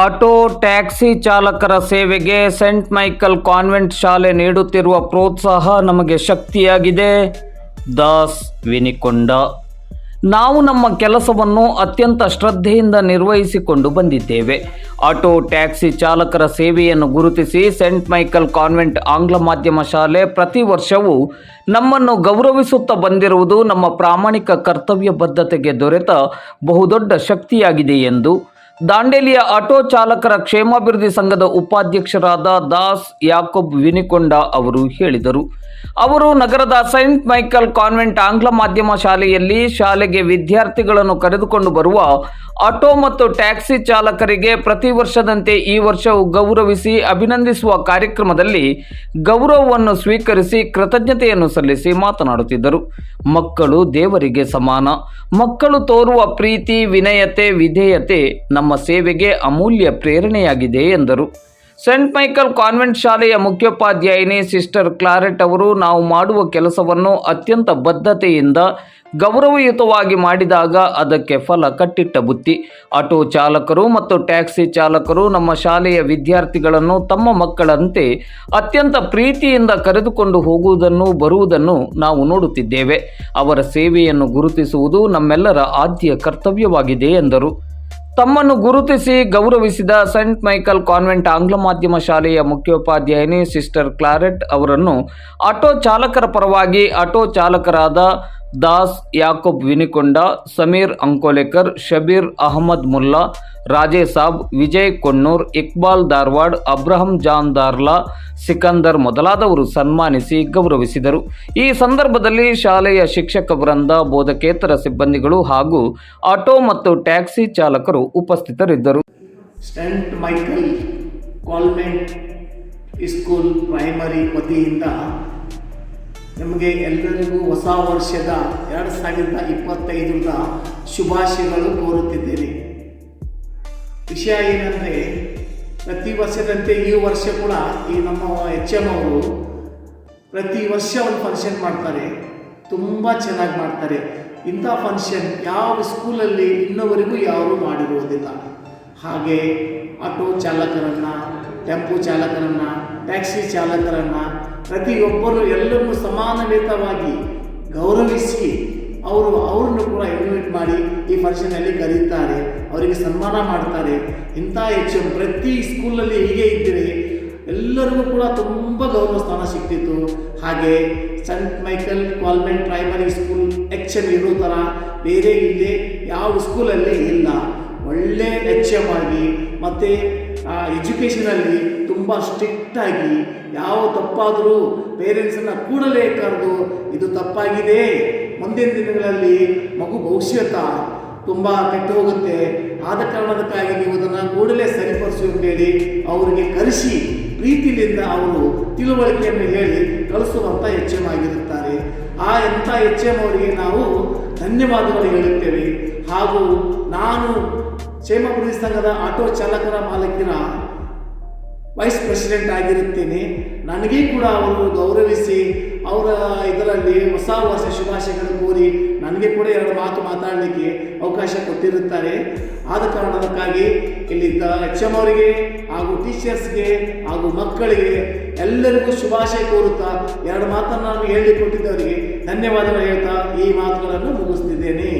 Auto taxi ಚಾಲಕರ ಸೇವೆಗೆ scent Michael convent ಶಾಲೆ ನೀಡುತ್ತಿರುವ ಪ್ರೋತ್ಸಾಹ ನಮಗೆ ಶಕ್ತಿಯಾಗಿದೆ. ದಾಸ್ ವಿನಿಕೊಂಡ. ನಾವು ನಮ್ಮ ಕೆಲಸವನ್ನು ಅತ್ಯಂತ ಶ್ರದ್ಧೆಯಿಂದ ನಿರ್ವಹಿಸಿಕೊಂಡು ಬಂದಿದ್ದೇವೆ. ಆಟೋ ಟ್ಯಾಕ್ಸಿ ಚಾಲಕರ ಸೇವೆಯನ್ನು ಗುರುತಿಸಿ ಸೆಂಟ್ ಮೈಕಲ್ ಕಾನ್ವೆಂಟ್ ಆಂಗ್ಲ ಮಾಧ್ಯಮ ಶಾಲೆ ಪ್ರತಿ ವರ್ಷವೂ ನಮ್ಮನ್ನು ಗೌರವಿಸುತ್ತಾ ಬಂದಿರುವುದು ನಮ್ಮ ಪ್ರಾಮಾಣಿಕ ಕರ್ತವ್ಯ ಬದ್ಧತೆಗೆ ದೊರೆತ ಬಹುದೊಡ್ಡ ಶಕ್ತಿಯಾಗಿದೆ ಎಂದು ದಾಂಡೇಲಿಯ ಆಟೋ ಚಾಲಕರ ಕ್ಷೇಮಾಭಿವೃದ್ಧಿ ಸಂಘದ ಉಪಾಧ್ಯಕ್ಷರಾದ ದಾಸ್ ಯಾಕೊಬ್ ವಿನಿಕೊಂಡ ಅವರು ಹೇಳಿದರು. ಅವರು ನಗರದ ಸೈಂಟ್ ಮೈಕಲ್ ಕಾನ್ವೆಂಟ್ ಆಂಗ್ಲ ಮಾಧ್ಯಮ ಶಾಲೆಯಲ್ಲಿ ಶಾಲೆಗೆ ವಿದ್ಯಾರ್ಥಿಗಳನ್ನು ಕರೆದುಕೊಂಡು ಬರುವ ಆಟೋ ಮತ್ತು ಟ್ಯಾಕ್ಸಿ ಚಾಲಕರಿಗೆ ಪ್ರತಿ ವರ್ಷದಂತೆ ಈ ವರ್ಷವೂ ಗೌರವಿಸಿ ಅಭಿನಂದಿಸುವ ಕಾರ್ಯಕ್ರಮದಲ್ಲಿ ಗೌರವವನ್ನು ಸ್ವೀಕರಿಸಿ ಕೃತಜ್ಞತೆಯನ್ನು ಸಲ್ಲಿಸಿ ಮಾತನಾಡುತ್ತಿದ್ದರು. ಮಕ್ಕಳು ದೇವರಿಗೆ ಸಮಾನ. ಮಕ್ಕಳು ತೋರುವ ಪ್ರೀತಿ, ವಿನಯತೆ, ವಿಧೇಯತೆ ನಮ್ಮ ಸೇವೆಗೆ ಅಮೂಲ್ಯ ಪ್ರೇರಣೆಯಾಗಿದೆ ಎಂದರು. ಸೆಂಟ್ ಮೈಕಲ್ ಕಾನ್ವೆಂಟ್ ಶಾಲೆಯ ಮುಖ್ಯೋಪಾಧ್ಯಾಯಿನಿ ಸಿಸ್ಟರ್ ಕ್ಲಾರೆಟ್ ಅವರು ನಾವು ಮಾಡುವ ಕೆಲಸವನ್ನು ಅತ್ಯಂತ ಬದ್ಧತೆಯಿಂದ ಗೌರವಯುತವಾಗಿ ಮಾಡಿದಾಗ ಅದಕ್ಕೆ ಫಲ ಕಟ್ಟಿಟ್ಟ ಬುತ್ತಿ. ಆಟೋ ಚಾಲಕರು ಮತ್ತು ಟ್ಯಾಕ್ಸಿ ಚಾಲಕರು ನಮ್ಮ ಶಾಲೆಯ ವಿದ್ಯಾರ್ಥಿಗಳನ್ನು ತಮ್ಮ ಮಕ್ಕಳಂತೆ ಅತ್ಯಂತ ಪ್ರೀತಿಯಿಂದ ಕರೆದುಕೊಂಡು ಹೋಗುವುದನ್ನು, ಬರುವುದನ್ನು ನಾವು ನೋಡುತ್ತಿದ್ದೇವೆ. ಅವರ ಸೇವೆಯನ್ನು ಗುರುತಿಸುವುದು ನಮ್ಮೆಲ್ಲರ ಆದ್ಯ ಕರ್ತವ್ಯವಾಗಿದೆ ಎಂದರು. ತಮ್ಮನ್ನು ಗುರುತಿಸಿ ಗೌರವಿಸಿದ ಸೆಂಟ್ ಮೈಕಲ್ ಕಾನ್ವೆಂಟ್ ಆಂಗ್ಲ ಮಾಧ್ಯಮ ಶಾಲೆಯ ಮುಖ್ಯೋಪಾಧ್ಯಾಯಿನಿ ಸಿಸ್ಟರ್ ಕ್ಲಾರೆಟ್ ಅವರನ್ನು ಆಟೋ ಚಾಲಕರ ಪರವಾಗಿ ಆಟೋ ಚಾಲಕರಾದ ದಾಸ್ ಯಾಕೂಬ್ ವಿನಿಕೊಂಡ, ಸಮೀರ್ ಅಂಕೋಲೆಕರ್, ಶಬೀರ್ ಅಹಮದ್ ಮುಲ್ಲಾ ರಾಜೇ ಸಾಬ್, ವಿಜಯ್ ಕೊಣ್ಣೂರ್, ಇಕ್ಬಾಲ್ ಧಾರವಾಡ್, ಅಬ್ರಹಂ ಜಾನ್ ದಾರ್ಲಾ, ಸಿಕಂದರ್ ಮೊದಲಾದವರು ಸನ್ಮಾನಿಸಿ ಗೌರವಿಸಿದರು. ಈ ಸಂದರ್ಭದಲ್ಲಿ ಶಾಲೆಯ ಶಿಕ್ಷಕ ವೃಂದ, ಬೋಧಕೇತರ ಸಿಬ್ಬಂದಿಗಳು ಹಾಗೂ ಆಟೋ ಮತ್ತು ಟ್ಯಾಕ್ಸಿ ಚಾಲಕರು ಉಪಸ್ಥಿತರಿದ್ದರು. ಮೈಕಲ್ ಕಾನ್ವೆಂಟ್ ಸ್ಕೂಲ್ ಪ್ರೈಮರಿ ವತಿಯಿಂದ ನಿಮಗೆ ಎಲ್ಲರಿಗೂ ಹೊಸ ವರ್ಷದ ಎರಡು ಸಾವಿರದ ಇಪ್ಪತ್ತೈದರ ಶುಭಾಶಯಗಳು ಕೋರುತ್ತಿದ್ದೇನೆ. ವಿಷಯ ಏನಂದರೆ, ಪ್ರತಿ ವರ್ಷದಂತೆ ಈ ವರ್ಷ ಕೂಡ ಈ ನಮ್ಮ ಎಚ್ ಎಂ ಅವರು ಪ್ರತಿ ವರ್ಷ ಒಂದು ಫಂಕ್ಷನ್ ಮಾಡ್ತಾರೆ. ತುಂಬ ಚೆನ್ನಾಗಿ ಮಾಡ್ತಾರೆ. ಇಂಥ ಫಂಕ್ಷನ್ ಯಾವ ಸ್ಕೂಲಲ್ಲಿ ಇನ್ನವರೆಗೂ ಯಾರೂ ಮಾಡಿರುವುದಿಲ್ಲ ಹಾಗೆ ಆಟೋ ಚಾಲಕರನ್ನು ಟೆಂಪೋ ಚಾಲಕರನ್ನು ಟ್ಯಾಕ್ಸಿ ಚಾಲಕರನ್ನು ಪ್ರತಿಯೊಬ್ಬರು ಎಲ್ಲರನ್ನೂ ಸಮಾನವೇತವಾಗಿ ಗೌರವಿಸಿ ಅವರು ಅವರನ್ನು ಕೂಡ ಇನ್ವೈಟ್ ಮಾಡಿ ಈ ಫಂಕ್ಷನಲ್ಲಿ ಕರೀತಾರೆ, ಅವರಿಗೆ ಸನ್ಮಾನ ಮಾಡ್ತಾರೆ. ಇಂಥ ಹೆಚ್ಚು ಪ್ರತಿ ಸ್ಕೂಲಲ್ಲಿ ಹೀಗೆ ಇದ್ದರೆ ಎಲ್ಲರಿಗೂ ಕೂಡ ತುಂಬ ಗೌರವ ಸ್ಥಾನ ಸಿಗ್ತಿತ್ತು. ಹಾಗೆ Saint Michael convent primary school H M ಇರೋ ಥರ ಬೇರೆ ಇಲ್ಲಿ ಯಾವ ಸ್ಕೂಲಲ್ಲಿ ಇಲ್ಲ. ಒಳ್ಳೆ ಎಚ್ ಎಂ ಆಗಿ ಮತ್ತು ಎಜುಕೇಷನಲ್ಲಿ ತುಂಬ ಸ್ಟ್ರಿಕ್ಟಾಗಿ ಯಾವ ತಪ್ಪಾದರೂ ಪೇರೆಂಟ್ಸನ್ನು ಕೂಡಲೇ ಕರೆದು ಇದು ತಪ್ಪಾಗಿದೆ. ಮುಂದಿನ ದಿನಗಳಲ್ಲಿ ಮಗು ಭವಿಷ್ಯತ ತುಂಬ ಕೆಟ್ಟು ಹೋಗುತ್ತೆ ಆದ ಕಾರಣಕ್ಕಾಗಿ ನೀವು ಅದನ್ನು ಕೂಡಲೇ ಸರಿಪಡಿಸು ಅಂತೇಳಿ ಅವರಿಗೆ ಕರೆಸಿ ಪ್ರೀತಿಯಿಂದ ಅವರು ತಿಳುವಳಿಕೆಯನ್ನು ಹೇಳಿ ಕಳಿಸುವಂಥ ಎಚ್ ಎಂ ಆಗಿರುತ್ತಾರೆ. ಆ ಎಂಥ ಎಚ್ ಎಂ ಅವರಿಗೆ ನಾವು ಧನ್ಯವಾದಗಳು ಹೇಳುತ್ತೇವೆ. ಹಾಗೂ ನಾನು ಕ್ಷೇಮಾಭಿವೃದ್ಧಿ ಸಂಘದ ಆಟೋ ಚಾಲಕರ ಮಾಲಕಿನ ವೈಸ್ ಪ್ರೆಸಿಡೆಂಟ್ ಆಗಿರುತ್ತೇನೆ. ನನಗೆ ಕೂಡ ಅವರು ಗೌರವಿಸಿ ಅವರ ಇದರಲ್ಲಿ ಹೊಸ ವರ್ಷ ಶುಭಾಶಯಗಳನ್ನು ಕೋರಿ ನನಗೆ ಕೂಡ ಎರಡು ಮಾತು ಮಾತಾಡಲಿಕ್ಕೆ ಅವಕಾಶ ಕೊಟ್ಟಿರುತ್ತಾರೆ. ಆದ ಕಾರಣಕ್ಕಾಗಿ ಇಲ್ಲಿದ್ದ ಎಚ್ ಎಂ ಅವರಿಗೆ ಹಾಗೂ ಟೀಚರ್ಸ್ಗೆ ಹಾಗೂ ಮಕ್ಕಳಿಗೆ ಎಲ್ಲರಿಗೂ ಶುಭಾಶಯ ಕೋರುತ್ತಾ ಎರಡು ಮಾತನ್ನು ನಾನು ಹೇಳಿಕೊಟ್ಟಿದ್ದವರಿಗೆ ಧನ್ಯವಾದಗಳು ಹೇಳ್ತಾ ಈ ಮಾತುಗಳನ್ನು ಮುಗಿಸ್ತಿದ್ದೇನೆ.